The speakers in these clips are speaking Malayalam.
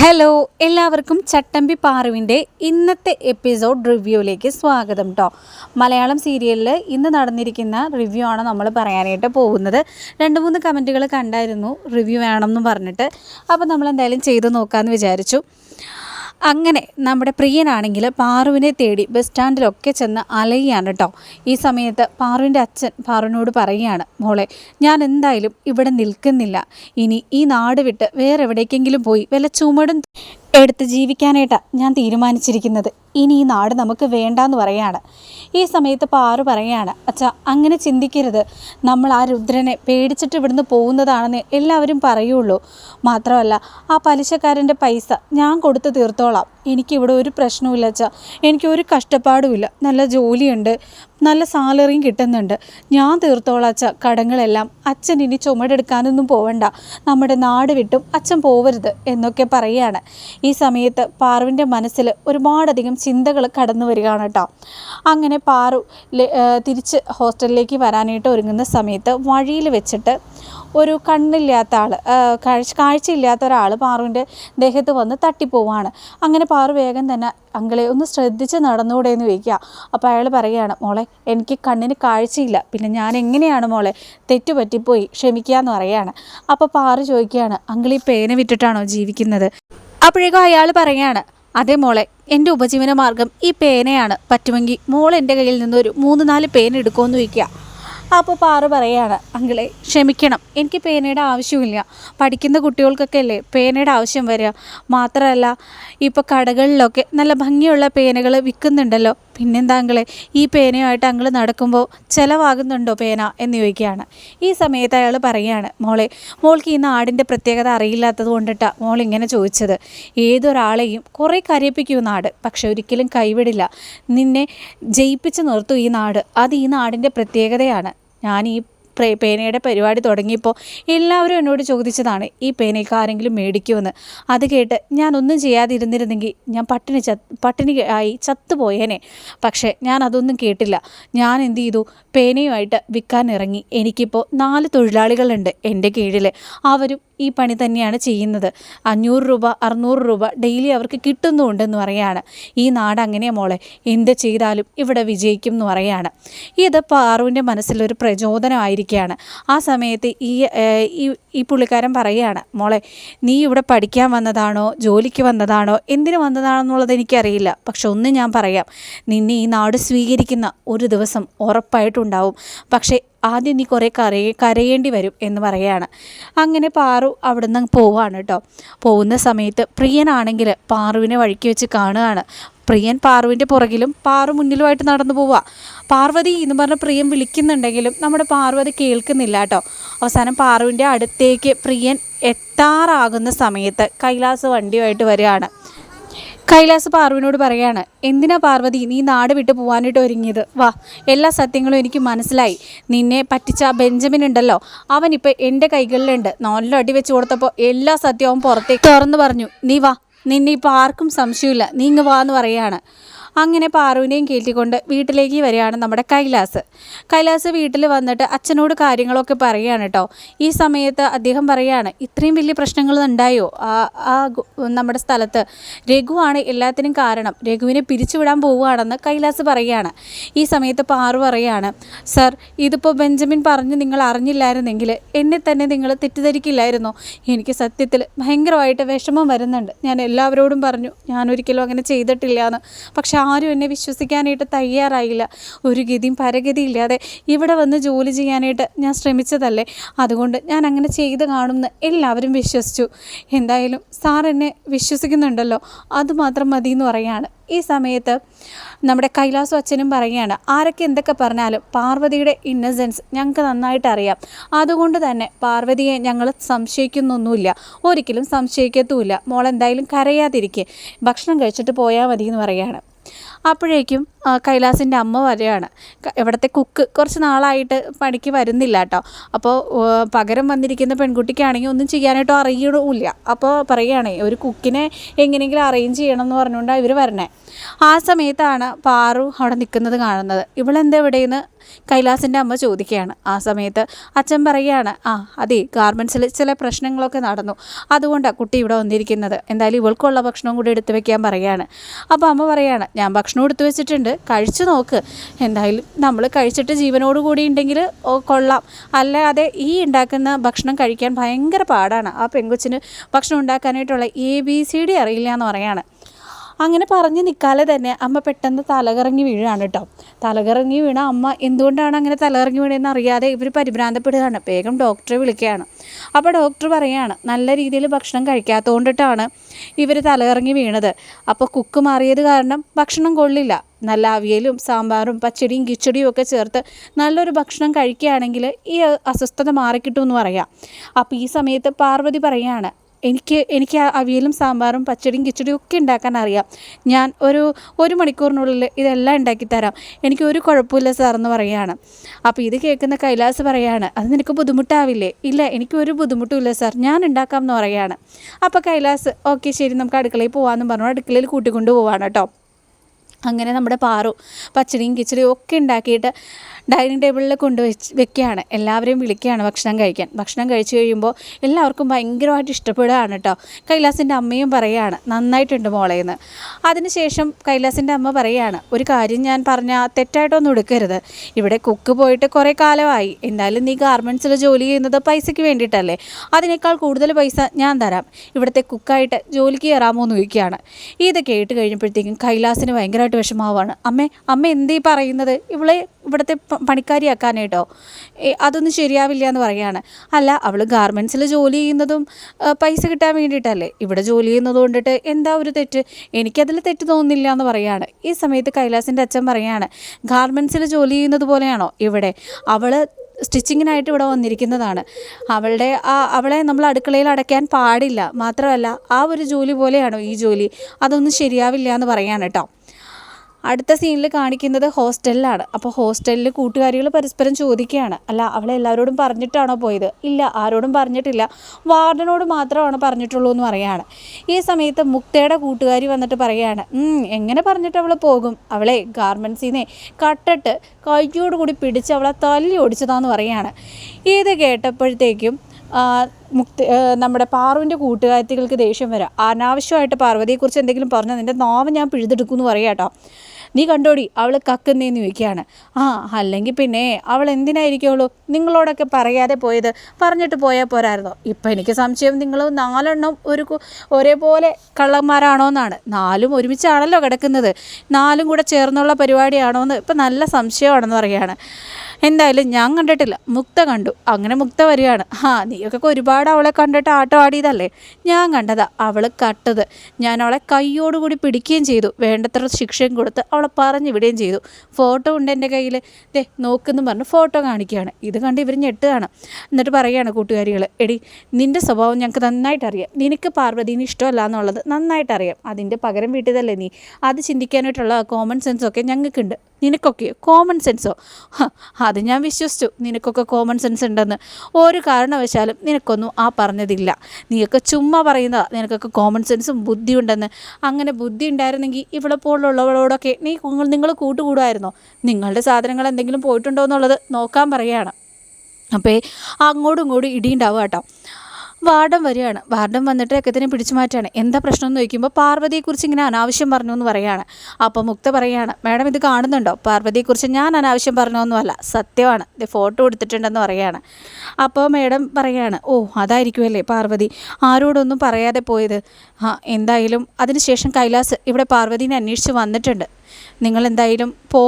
ഹലോ എല്ലാവർക്കും ചട്ടമ്പി പാറുവിന്റെ ഇന്നത്തെ എപ്പിസോഡ് റിവ്യൂയിലേക്ക് സ്വാഗതം കേട്ടോ മലയാളം സീരിയലിൽ ഇന്ന് നടന്നിരിക്കുന്ന റിവ്യൂ ആണ് നമ്മൾ പറയാനായിട്ട് പോകുന്നത്. രണ്ട് മൂന്ന് കമന്റുകൾ കണ്ടായിരുന്നു റിവ്യൂ വേണമെന്ന് പറഞ്ഞിട്ട്. അപ്പോൾ നമ്മൾ എന്തായാലും ചെയ്ത് നോക്കാമെന്ന് വിചാരിച്ചു. അങ്ങനെ നമ്മുടെ പ്രിയനാണെങ്കിൽ പാറുവിനെ തേടി ബസ് സ്റ്റാൻഡിലൊക്കെ ചെന്ന് അലയുകയാണ് കേട്ടോ ഈ സമയത്ത് പാറുവിന്റെ അച്ഛൻ പാറുവിനോട് പറയുകയാണ് മോളെ ഞാൻ എന്തായാലും ഇവിടെ നിൽക്കുന്നില്ല. ഇനി ഈ നാട് വിട്ട് വേറെ എവിടേക്കെങ്കിലും പോയി വല്ല ചുമടും എടുത്ത് ജീവിക്കാനായിട്ടാണ് ഞാൻ തീരുമാനിച്ചിരിക്കുന്നത്. ഇനി ഈ നാട് നമുക്ക് വേണ്ടാന്ന് പറയാണ്. ഈ സമയത്ത് പാറു പറയാണ് അച്ഛാ അങ്ങനെ ചിന്തിക്കരുത്. നമ്മൾ ആ രുദ്രനെ പേടിച്ചിട്ട് ഇവിടുന്ന് പോകുന്നതാണെന്ന് എല്ലാവരും പറയുള്ളൂ. മാത്രമല്ല ആ പലിശക്കാരന്റെ പൈസ ഞാൻ കൊടുത്ത് തീർത്തോളാം. എനിക്കിവിടെ ഒരു പ്രശ്നവുമില്ല അച്ഛാ. എനിക്ക് ഒരു കഷ്ടപ്പാടുമില്ല. നല്ല ജോലിയുണ്ട്. നല്ല സാലറിയും കിട്ടുന്നുണ്ട്. ഞാൻ തീർത്തോളാം അച്ഛ. കടങ്ങളെല്ലാം അച്ഛൻ ഇനി ചുമടെടുക്കാനൊന്നും പോവണ്ട. നമ്മുടെ നാട് വിട്ടും അച്ഛൻ പോവരുത് എന്നൊക്കെ പറയുകയാണ് ഈ സമയത്ത് പാർവിന്റെ മനസ്സിൽ ഒരുപാടധികം ചിന്തകൾ കടന്നു വരികയാണ് കേട്ടോ അങ്ങനെ പാറു തിരിച്ച് ഹോസ്റ്റലിലേക്ക് വരാനായിട്ട് ഒരുങ്ങുന്ന സമയത്ത് വഴിയിൽ വെച്ചിട്ട് ഒരു കണ്ണില്ലാത്ത ആൾ കാഴ്ച കാഴ്ചയില്ലാത്ത ഒരാൾ പാറുവിന്റെ ദേഹത്ത് വന്ന് തട്ടിപ്പോവാണ്. അങ്ങനെ പാറു വേഗം തന്നെ അങ്കിളെ ഒന്ന് ശ്രദ്ധിച്ച് നടന്നുകൂടെ എന്ന് ചോദിക്കുക. അപ്പോൾ അയാൾ പറയുകയാണ് മോളെ എനിക്ക് കണ്ണിന് കാഴ്ചയില്ല. പിന്നെ ഞാൻ എങ്ങനെയാണ് മോളെ തെറ്റുപറ്റിപ്പോയി? ക്ഷമിക്കുക എന്ന് പറയുകയാണ്. അപ്പോൾ പാറു ചോദിക്കുകയാണ് അങ്കിൾ ഈ പേന വിറ്റിട്ടാണോ ജീവിക്കുന്നത്? അപ്പോഴേക്കും അയാൾ പറയുകയാണ് അതേ മോളെ എന്റെ ഉപജീവന മാർഗം ഈ പേനയാണ്. പറ്റുമെങ്കിൽ മോൾ എന്റെ കയ്യിൽ നിന്ന് ഒരു മൂന്ന് നാല് പേന എടുക്കുമെന്ന് വയ്ക്കുക അപ്പോൾ പാറ പറയാണ് അങ്കിളെ ക്ഷമിക്കണം. എനിക്ക് പേനയുടെ ആവശ്യമില്ല. പഠിക്കുന്ന കുട്ടികൾക്കൊക്കെ അല്ലേ പേനയുടെ ആവശ്യം വരിക. മാത്രമല്ല ഇപ്പോൾ കടകളിലൊക്കെ നല്ല ഭംഗിയുള്ള പേനകൾ വിൽക്കുന്നുണ്ടല്ലോ. പിന്നെന്താ അങ്കിളെ ഈ പേനയുമായിട്ട് അങ്കിൾ നടക്കുമ്പോൾ ചിലവാകുന്നുണ്ടോ പേന? എന്ന് ചോദിക്കുകയാണ്. ഈ സമയത്ത് അയാൾ പറയുകയാണ് മോളെ മോൾക്ക് ഈ നാടിന്റെ പ്രത്യേകത അറിയില്ലാത്തത് കൊണ്ടിട്ടാണ് മോൾ ഇങ്ങനെ ചോദിച്ചത്. ഏതൊരാളെയും കുറേ കരയിപ്പിക്കും നാട് പക്ഷെ ഒരിക്കലും കൈവിടില്ല. നിന്നെ ജയിപ്പിച്ച് നിർത്തും ഈ നാട്. അത് ഈ നാടിന്റെ പ്രത്യേകതയാണ്. ഞാൻ ഈ പേനയുടെ പരിപാടി തുടങ്ങിയപ്പോൾ എല്ലാവരും എന്നോട് ചോദിച്ചതാണ് ഈ പേനയ്ക്ക് ആരെങ്കിലും മേടിക്കുമെന്ന്. അത് കേട്ട് ഞാൻ ഒന്നും ചെയ്യാതിരുന്നിരുന്നെങ്കിൽ ഞാൻ പട്ടിണി പട്ടിണി ആയി ചത്തുപോയേനെ. പക്ഷേ ഞാൻ അതൊന്നും കേട്ടില്ല. ഞാൻ എന്ത് ചെയ്തു? പേനയുമായിട്ട് വിൽക്കാൻ ഇറങ്ങി. എനിക്കിപ്പോൾ നാല് തൊഴിലാളികളുണ്ട് എന്റെ കീഴിൽ അവരും ഈ പണി തന്നെയാണ് ചെയ്യുന്നത്. അഞ്ഞൂറ് രൂപ അറുന്നൂറ് രൂപ ഡെയിലി അവർക്ക് കിട്ടുന്നുണ്ടെന്ന് പറയാണ്. ഈ നാട് അങ്ങനെയാണ് മോളെ. എന്ത് ചെയ്താലും ഇവിടെ വിജയിക്കും എന്ന് പറയാണ്. ഇത് പാറുവിന്റെ മനസ്സിലൊരു പ്രചോദനമായിരിക്കുകയാണ് ആ സമയത്ത് ഈ ഈ പുള്ളിക്കാരൻ പറയുകയാണ് മോളെ നീ ഇവിടെ പഠിക്കാൻ വന്നതാണോ? ജോലിക്ക് വന്നതാണോ? എന്തിനു വന്നതാണെന്നുള്ളത് എനിക്കറിയില്ല. പക്ഷെ ഒന്ന് ഞാൻ പറയാം. നിന്നെ ഈ നാട് സ്വീകരിക്കുന്ന ഒരു ദിവസം ഉറപ്പായിട്ടുണ്ടാവും. പക്ഷേ ആദ്യം നീ കുറേ കരയ കരയേണ്ടി വരും എന്ന് പറയുകയാണ്. അങ്ങനെ പാറു അവിടെ നിന്ന് പോവാണ് കേട്ടോ. പോകുന്ന സമയത്ത് പ്രിയനാണെങ്കിൽ പാറുവിനെ വഴിക്ക് വെച്ച് കാണുകയാണ്. പ്രിയൻ പാറുവിന്റെ പുറകിലും പാറു മുന്നിലുമായിട്ട് നടന്നു പോവുക. പാർവതി എന്ന് പറഞ്ഞ പ്രിയൻ വിളിക്കുന്നുണ്ടെങ്കിലും നമ്മുടെ പാർവതി കേൾക്കുന്നില്ല കേട്ടോ. അവസാനം പാറുവിന്റെ അടുത്തേക്ക് പ്രിയൻ എത്താറാകുന്ന സമയത്ത് കൈലാസ് വണ്ടിയുമായിട്ട് വരികയാണ്. കൈലാസ് പാർവിനോട് പറയാണ് എന്തിനാ പാർവതി നീ നാട് വിട്ടു പോകാനായിട്ട് ഒരുങ്ങിയത്? വാ എല്ലാ സത്യങ്ങളും എനിക്ക് മനസ്സിലായി. നിന്നെ പറ്റിച്ച ബെഞ്ചമിൻ ഉണ്ടല്ലോ അവൻ അവനിപ്പോൾ എന്റെ കൈകളിലുണ്ട്. നല്ല അടി വെച്ച് കൊടുത്തപ്പോൾ എല്ലാ സത്യവും പുറത്തേക്ക് തുറന്നു പറഞ്ഞു. നീ വാ നിന്നെ ഇപ്പോൾ ആർക്കും സംശയമില്ല. നീ ഇങ്ങ് വാ എന്ന് പറയാണ്. അങ്ങനെ പാറുവിനെയും കയറ്റിക്കൊണ്ട് വീട്ടിലേക്ക് വരികയാണ് നമ്മുടെ കൈലാസ്. കൈലാസ് വീട്ടിൽ വന്നിട്ട് അച്ഛനോട് കാര്യങ്ങളൊക്കെ പറയുകയാണ് കേട്ടോ ഈ സമയത്ത് അദ്ദേഹം പറയുകയാണ് ഇത്രയും വലിയ പ്രശ്നങ്ങൾ ഉണ്ടായോ? ആ നമ്മുടെ സ്ഥലത്ത്? രഘുവാണ് എല്ലാത്തിനും കാരണം. രഘുവിനെ പിരിച്ചുവിടാൻ പോവുകയാണെന്ന് കൈലാസ് പറയുകയാണ്. ഈ സമയത്ത് പാറു പറയുകയാണ് സർ ഇതിപ്പോൾ ബെഞ്ചമിൻ പറഞ്ഞ് നിങ്ങൾ അറിഞ്ഞില്ലായിരുന്നെങ്കിൽ എന്നെ തന്നെ നിങ്ങൾ തെറ്റിദ്ധരിക്കില്ലായിരുന്നു. എനിക്ക് സത്യത്തിൽ ഭയങ്കരമായിട്ട് വിഷമം വരുന്നുണ്ട്. ഞാൻ എല്ലാവരോടും പറഞ്ഞു ഞാൻ ഒരിക്കലും അങ്ങനെ ചെയ്തിട്ടില്ല എന്ന് പക്ഷെ ആരും എന്നെ വിശ്വസിക്കാനായിട്ട് തയ്യാറായില്ല. ഒരു ഗതിയും പരഗതിയില്ലാതെ ഇവിടെ വന്ന് ജോലി ചെയ്യാനായിട്ട് ഞാൻ ശ്രമിച്ചതല്ലേ? അതുകൊണ്ട് ഞാൻ അങ്ങനെ ചെയ്ത് കാണുമെന്ന് എല്ലാവരും വിശ്വസിച്ചു. എന്തായാലും സാർ എന്നെ വിശ്വസിക്കുന്നുണ്ടല്ലോ. അതുമാത്രം മതി എന്ന് പറയാണ്. ഈ സമയത്ത് നമ്മുടെ കൈലാസു അച്ഛനും പറയുകയാണ് ആരൊക്കെ എന്തൊക്കെ പറഞ്ഞാലും പാർവതിയുടെ ഇന്നസെൻസ് ഞങ്ങൾക്ക് നന്നായിട്ട് അറിയാം. അതുകൊണ്ട് തന്നെ പാർവതിയെ ഞങ്ങൾ സംശയിക്കുന്നൊന്നുമില്ല. ഒരിക്കലും സംശയിക്കത്തുമില്ല. മോൾ എന്തായാലും കരയാതിരിക്കെ. ഭക്ഷണം കഴിച്ചിട്ട് പോയാൽ മതി എന്ന് പറയുകയാണ് അപ്പോഴേക്കും കൈലാസിന്റെ അമ്മ വരികയാണ് ക- ഇവിടുത്തെ കുക്ക് കുറച്ച് നാളായിട്ട് പണിക്ക് വരുന്നില്ല കേട്ടോ. അപ്പോൾ പകരം വന്നിരിക്കുന്ന പെൺകുട്ടിക്കാണെങ്കിൽ ഒന്നും ചെയ്യാനായിട്ടോ അറിയണമില്ല അപ്പോൾ പറയുകയാണേ ഒരു കുക്കിനെ എങ്ങനെയെങ്കിലും അറേഞ്ച് ചെയ്യണം എന്ന് പറഞ്ഞുകൊണ്ടാണ് ഇവർ വരണേ. ആ സമയത്താണ് പാറു അവിടെ നിൽക്കുന്നത് കാണുന്നത്. ഇവളെന്താ ഇവിടെയെന്ന് കൈലാസിന്റെ അമ്മ ചോദിക്കുകയാണ്. ആ സമയത്ത് അച്ഛൻ പറയുകയാണ് ആ അതെ ഗാർമെന്റ്സിൽ ചില പ്രശ്നങ്ങളൊക്കെ നടന്നു. അതുകൊണ്ടാണ് കുട്ടി ഇവിടെ വന്നിരിക്കുന്നത്. എന്തായാലും ഇവൾക്കുള്ള ഭക്ഷണം കൂടി എടുത്തു വെക്കാൻ പറയുകയാണ്. അപ്പോൾ അമ്മ പറയാണ് ഞാൻ ഭക്ഷണം എടുത്തു വെച്ചിട്ടുണ്ട്. കഴിച്ചു നോക്ക്. എന്തായാലും നമ്മൾ കഴിച്ചിട്ട് ജീവനോട് കൂടി ഉണ്ടെങ്കിൽ കൊള്ളാം. അല്ലാതെ ഈ ഉണ്ടാക്കുന്ന ഭക്ഷണം കഴിക്കാൻ ഭയങ്കര പാടാണ്. ആ പെങ്കൊച്ചിന് ഭക്ഷണം ഉണ്ടാക്കാനായിട്ടുള്ള എ ബി സി ഡി അറിയില്ല എന്ന് പറയാണ് അങ്ങനെ പറഞ്ഞ് നിൽക്കാതെ തന്നെ അമ്മ പെട്ടെന്ന് തലകറങ്ങി വീഴാണ് കേട്ടോ തലകറങ്ങി വീണ അമ്മ എന്തുകൊണ്ടാണ് അങ്ങനെ തലകറങ്ങി വീണതെന്ന് അറിയാതെ ഇവർ പരിഭ്രാന്തപ്പെടുകയാണ്. വേഗം ഡോക്ടറെ വിളിക്കുകയാണ്. അപ്പോൾ ഡോക്ടർ പറയുകയാണ് നല്ല രീതിയിൽ ഭക്ഷണം കഴിക്കാത്തതുകൊണ്ടിട്ടാണ് ഇവർ തലകറങ്ങി വീണത്. അപ്പോൾ കുക്ക് മാറിയത് കാരണം ഭക്ഷണം കൊള്ളില്ല. നല്ല അവിയലും സാമ്പാറും പച്ചടിയും കിച്ചടിയും ഒക്കെ ചേർത്ത് നല്ലൊരു ഭക്ഷണം കഴിക്കുകയാണെങ്കിൽ ഈ അസ്വസ്ഥത മാറിക്കിട്ടുമെന്ന് പറയാം. അപ്പോൾ ഈ സമയത്ത് പാർവതി പറയുകയാണ് എനിക്ക് എനിക്ക് അവിയലും സാമ്പാറും പച്ചടിയും കിച്ചടിയും ഒക്കെ ഉണ്ടാക്കാൻ അറിയാം. ഞാൻ ഒരു ഒരു മണിക്കൂറിനുള്ളിൽ ഇതെല്ലാം ഉണ്ടാക്കി തരാം. എനിക്ക് ഒരു കുഴപ്പമില്ല സാർ എന്ന് പറയുകയാണ് അപ്പോൾ ഇത് കേൾക്കുന്ന കൈലാസ് പറയാണ് അത് നിനക്ക് ബുദ്ധിമുട്ടാവില്ലേ? ഇല്ല എനിക്ക് ഒരു ബുദ്ധിമുട്ടുമില്ല സാർ ഞാൻ ഉണ്ടാക്കാം എന്ന് പറയുകയാണ് അപ്പോൾ കൈലാസ് ഓക്കെ ശരി നമുക്ക് അടുക്കളയിൽ പോകാമെന്ന് പറഞ്ഞു. അടുക്കളയിൽ കൂട്ടിക്കൊണ്ട് പോവാണ് കേട്ടോ. അങ്ങനെ നമ്മുടെ പാറു പച്ചടിയും കിച്ചടിയും ഒക്കെ ഉണ്ടാക്കിയിട്ട് ഡൈനിങ് ടേബിളിൽ കൊണ്ട് വെച്ച് വെക്കുകയാണ്. എല്ലാവരെയും വിളിക്കുകയാണ് ഭക്ഷണം കഴിക്കാൻ. ഭക്ഷണം കഴിച്ചു കഴിയുമ്പോൾ എല്ലാവർക്കും ഭയങ്കരമായിട്ട് ഇഷ്ടപ്പെടുകയാണ് കേട്ടോ. കൈലാസിന്റെ അമ്മയും പറയുകയാണ് നന്നായിട്ടുണ്ട് മോളെ എന്ന്. അതിനുശേഷം കൈലാസിന്റെ അമ്മ പറയുകയാണ് ഒരു കാര്യം ഞാൻ പറഞ്ഞാൽ തെറ്റായിട്ടൊന്നും എടുക്കരുത്. ഇവിടെ കുക്ക് പോയിട്ട് കുറേ കാലമായി. എന്തായാലും നീ ഗാർമെന്റ്സിൽ ജോലി ചെയ്യുന്നത് പൈസയ്ക്ക് വേണ്ടിയിട്ടല്ലേ? അതിനേക്കാൾ കൂടുതൽ പൈസ ഞാൻ തരാം. ഇവിടുത്തെ കുക്കായിട്ട് ജോലിക്ക് കയറാമോ എന്ന് ചോദിക്കുകയാണ്. ഇത് കേട്ട് കഴിഞ്ഞപ്പോഴത്തേക്കും കൈലാസിന് ഭയങ്കരമായിട്ട് വിഷമാവാണ് അമ്മേ അമ്മ എന്തേ പറയുന്നത്? ഇവളെ ഇവിടുത്തെ പണിക്കാരിയാക്കാനായിട്ടോ? അതൊന്നും ശരിയാവില്ല എന്ന് പറയാണ്. അല്ല അവൾ ഗാർമെന്റ്സിൽ ജോലി ചെയ്യുന്നതും പൈസ കിട്ടാൻ വേണ്ടിയിട്ടല്ലേ? ഇവിടെ ജോലി ചെയ്യുന്നത് കൊണ്ടിട്ട് എന്താ ഒരു തെറ്റ്? എനിക്കതിൽ തെറ്റ് തോന്നുന്നില്ല എന്ന് പറയാണ്. ഈ സമയത്ത് കൈലാസിന്റെ അച്ഛൻ പറയാണ് ഗാർമെന്റ്സിൽ ജോലി ചെയ്യുന്നത് പോലെയാണോ ഇവിടെ? അവൾ സ്റ്റിച്ചിങ്ങിനായിട്ട് ഇവിടെ വന്നിരിക്കുന്നതാണ്. അവളുടെ ആ അവളെ നമ്മൾ അടുക്കളയിൽ അടയ്ക്കാൻ പാടില്ല. മാത്രമല്ല ആ ഒരു ജോലി പോലെയാണോ ഈ ജോലി? അതൊന്നും ശരിയാവില്ല എന്ന് പറയാണ് കേട്ടോ അടുത്ത സീനിൽ കാണിക്കുന്നത് ഹോസ്റ്റലിലാണ്. അപ്പോൾ ഹോസ്റ്റലിൽ കൂട്ടുകാരികൾ പരസ്പരം ചോദിക്കുകയാണ്. അല്ല അവളെ എല്ലാവരോടും പറഞ്ഞിട്ടാണോ പോയത്? ഇല്ല ആരോടും പറഞ്ഞിട്ടില്ല. വാർഡനോട് മാത്രമാണ് പറഞ്ഞിട്ടുള്ളൂ എന്ന് പറയുകയാണ്. ഈ സമയത്ത് മുക്തയുടെ കൂട്ടുകാരി വന്നിട്ട് പറയുകയാണ് എങ്ങനെ പറഞ്ഞിട്ട് അവൾ പോകും? അവളെ ഗാർമെൻസിനെ കട്ടിട്ട് കയ്യോട് കൂടി പിടിച്ച് അവളെ തല്ലി ഓടിച്ചതാന്ന് പറയുകയാണ്. ഇത് കേട്ടപ്പോഴത്തേക്കും മുക്ത നമ്മുടെ പാറുവിന്റെ കൂട്ടുകാരത്തികൾക്ക് ദേഷ്യം വരാം. അനാവശ്യമായിട്ട് പാർവതിയെക്കുറിച്ച് എന്തെങ്കിലും പറഞ്ഞാൽ നിന്റെ നാവ് ഞാൻ പിഴുതെടുക്കുമെന്ന് പറയാം കേട്ടോ നീ കണ്ടോടി അവൾ കക്കുന്നേന്ന് ചോദിക്കുകയാണ്. ആ അല്ലെങ്കിൽ പിന്നെ അവൾ എന്തിനായിരിക്കുള്ളൂ? നിങ്ങളോടൊക്കെ പറയാതെ പോയത് പറഞ്ഞിട്ട് പോയാൽ പോരായിരുന്നോ? ഇപ്പം എനിക്ക് സംശയം നിങ്ങൾ നാലെണ്ണം ഒരു ഒരേപോലെ കള്ളന്മാരാണോ എന്നാണ് നാലും ഒരുമിച്ചാണല്ലോ കിടക്കുന്നത്. നാലും കൂടെ ചേർന്നുള്ള പരിപാടിയാണോ എന്ന് ഇപ്പം നല്ല സംശയമാണെന്ന് പറയുകയാണ്. എന്തായാലും ഞാൻ കണ്ടിട്ടില്ല. മുക്ത കണ്ടു. അങ്ങനെ മുക്ത വരികയാണ്. ആ നീയൊക്കെ ഒരുപാട് അവളെ കണ്ടിട്ട് ആട്ടം ആടിയതല്ലേ? ഞാൻ കണ്ടതാ അവൾ കട്ടത്. ഞാൻ അവളെ കൈയോടുകൂടി പിടിക്കുകയും ചെയ്തു. വേണ്ടത്ര ശിക്ഷയും കൊടുത്ത് അവളെ പറഞ്ഞു വിടുകയും ചെയ്തു. ഫോട്ടോ ഉണ്ട് എന്റെ കയ്യിൽ ദേ നോക്കുന്നു പറഞ്ഞ് ഫോട്ടോ കാണിക്കുകയാണ്. ഇത് കണ്ട് ഇവർ ഞെട്ടുകയാണ്. എന്നിട്ട് പറയുകയാണ് കൂട്ടുകാരികൾ എടി നിന്റെ സ്വഭാവം ഞങ്ങൾക്ക് നന്നായിട്ട് അറിയാം. നിനക്ക് പാർവതീന് ഇഷ്ടമല്ല എന്നുള്ളത് നന്നായിട്ട് അറിയാം. അതിന്റെ പകരം വീട്ടിതല്ലേ നീ? അത് ചിന്തിക്കാനായിട്ടുള്ള കോമൺ സെൻസൊക്കെ ഞങ്ങൾക്കുണ്ട്. നിനക്കൊക്കെ കോമൺ സെൻസോ അത് ഞാൻ വിശ്വസിച്ചു. നിനക്കൊക്കെ കോമൺ സെൻസ് ഉണ്ടെന്ന്. ഒരു കാരണവശാലും നിനക്കൊന്നും ആ പറഞ്ഞതില്ല. നീയൊക്കെ ചുമ്മാ പറയുന്നതാ. നിനക്കൊക്കെ കോമൺ സെൻസും ബുദ്ധിയുണ്ടെന്ന്. അങ്ങനെ ബുദ്ധി ഉണ്ടായിരുന്നെങ്കിൽ ഇവിടെ പോലുള്ളവളോടൊക്കെ നീ നിങ്ങൾ കൂട്ടുകൂടുമായിരുന്നോ? നിങ്ങളുടെ സാധനങ്ങൾ എന്തെങ്കിലും പോയിട്ടുണ്ടോ എന്നുള്ളത് നോക്കാൻ പറയുകയാണ്. അപ്പോൾ അങ്ങോട്ടും ഇങ്ങോട്ടും ഇടിയുണ്ടാവുക കേട്ടോ. വാർഡൻ വരികയാണ്. വാർഡൻ വന്നിട്ട് രക്കത്തിനെ പിടിച്ചു മാറ്റാണ് എന്താ പ്രശ്നം എന്ന് ചോദിക്കുമ്പോൾ പാർവതിയെക്കുറിച്ച് ഇങ്ങനെ അനാവശ്യം പറഞ്ഞു എന്ന് പറയാണ് അപ്പോൾ മുക്ത പറയാണ് മാഡം ഇത് കാണുന്നുണ്ടോ? പാർവതിയെക്കുറിച്ച് ഞാൻ അനാവശ്യം പറഞ്ഞൊന്നുമല്ല സത്യമാണ്. ഇത് ഫോട്ടോ എടുത്തിട്ടുണ്ടെന്ന് പറയാണ് അപ്പോൾ മാഡം പറയാണ് ഓ അതായിരിക്കുമല്ലേ പാർവതി? ആരോടൊന്നും പറയാതെ പോയത്? ആ എന്തായാലും അതിനുശേഷം കൈലാസ് ഇവിടെ പാർവതിനെ അന്വേഷിച്ച് വന്നിട്ടുണ്ട്. നിങ്ങൾ എന്തായാലും പോ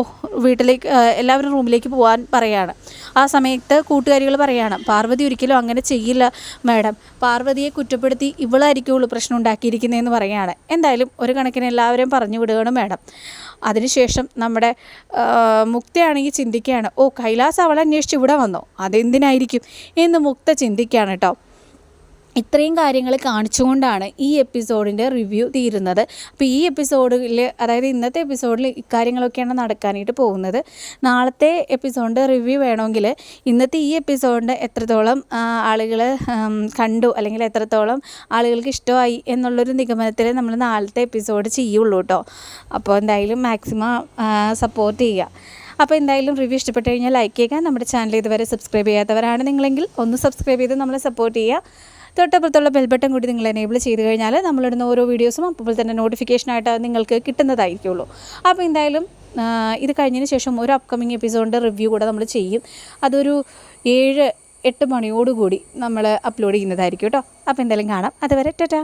വീട്ടിലേക്ക് എല്ലാവരും റൂമിലേക്ക് പോകാൻ പറയാണ്. ആ സമയത്ത് കൂട്ടുകാരികൾ പറയാണ് പാർവതി ഒരിക്കലും അങ്ങനെ ചെയ്യില്ല മാഡം. പാർവതിയെ കുറ്റപ്പെടുത്തി ഇവളായിരിക്കുള്ളൂ പ്രശ്നം ഉണ്ടാക്കിയിരിക്കുന്നതെന്ന് പറയാണ്. എന്തായാലും ഒരു കണക്കിന് എല്ലാവരെയും പറഞ്ഞു വിടുകയാണ് മാഡം. അതിനുശേഷം നമ്മുടെ മുക്തയാണെങ്കിൽ ചിന്തിക്കുകയാണ് ഓ കൈലാസ് അവളെ അന്വേഷിച്ച് ഇവിടെ വന്നോ? അതെന്തിനായിരിക്കും? എന്ന് മുക്ത ചിന്തിക്കുകയാണ് കേട്ടോ. ഇത്രയും കാര്യങ്ങൾ കാണിച്ചുകൊണ്ടാണ് ഈ എപ്പിസോഡിന്റെ റിവ്യൂ തീരുന്നത്. അപ്പോൾ ഈ എപ്പിസോഡിൽ അതായത് ഇന്നത്തെ എപ്പിസോഡിൽ ഇക്കാര്യങ്ങളൊക്കെയാണ് നടക്കാനായിട്ട് പോകുന്നത്. നാളത്തെ എപ്പിസോഡിന്റെ റിവ്യൂ വേണമെങ്കിൽ ഇന്നത്തെ ഈ എപ്പിസോഡിന്റെ എത്രത്തോളം ആളുകൾ കണ്ടു അല്ലെങ്കിൽ എത്രത്തോളം ആളുകൾക്ക് ഇഷ്ടമായി എന്നുള്ളൊരു നിഗമനത്തിൽ നമ്മൾ നാളത്തെ എപ്പിസോഡ് ചെയ്യുള്ളൂ കേട്ടോ. അപ്പോൾ എന്തായാലും മാക്സിമം സപ്പോർട്ട് ചെയ്യുക. അപ്പോൾ എന്തായാലും റിവ്യൂ ഇഷ്ടപ്പെട്ട് കഴിഞ്ഞാൽ ലൈക്ക് ചെയ്യുക. നമ്മുടെ ചാനൽ ഇതുവരെ സബ്സ്ക്രൈബ് ചെയ്യാത്തവരാണ് നിങ്ങളെങ്കിൽ ഒന്ന് സബ്സ്ക്രൈബ് ചെയ്ത് നമ്മളെ സപ്പോർട്ട് ചെയ്യുക. തൊട്ടപ്പുറത്തുള്ള ബെൽബട്ടൺ കൂടി നിങ്ങൾ എനേബിൾ ചെയ്ത് കഴിഞ്ഞാൽ നമ്മളിടുന്ന ഓരോ വീഡിയോസും അപ്പോൾ തന്നെ നോട്ടിഫിക്കേഷനായിട്ട് നിങ്ങൾക്ക് കിട്ടുന്നതായിരിക്കുള്ളൂ. അപ്പോൾ എന്തായാലും ഇത് കഴിഞ്ഞതിന് ശേഷം ഒരു അപ്കമിങ് എപ്പിസോഡിന്റെ റിവ്യൂ കൂടെ നമ്മൾ ചെയ്യും. അതൊരു ഏഴ് എട്ട് മണിയോടുകൂടി നമ്മൾ അപ്ലോഡ് ചെയ്യുന്നതായിരിക്കും കേട്ടോ. അപ്പോൾ എന്തായാലും കാണാം. അതുവരെ ടാറ്റാ.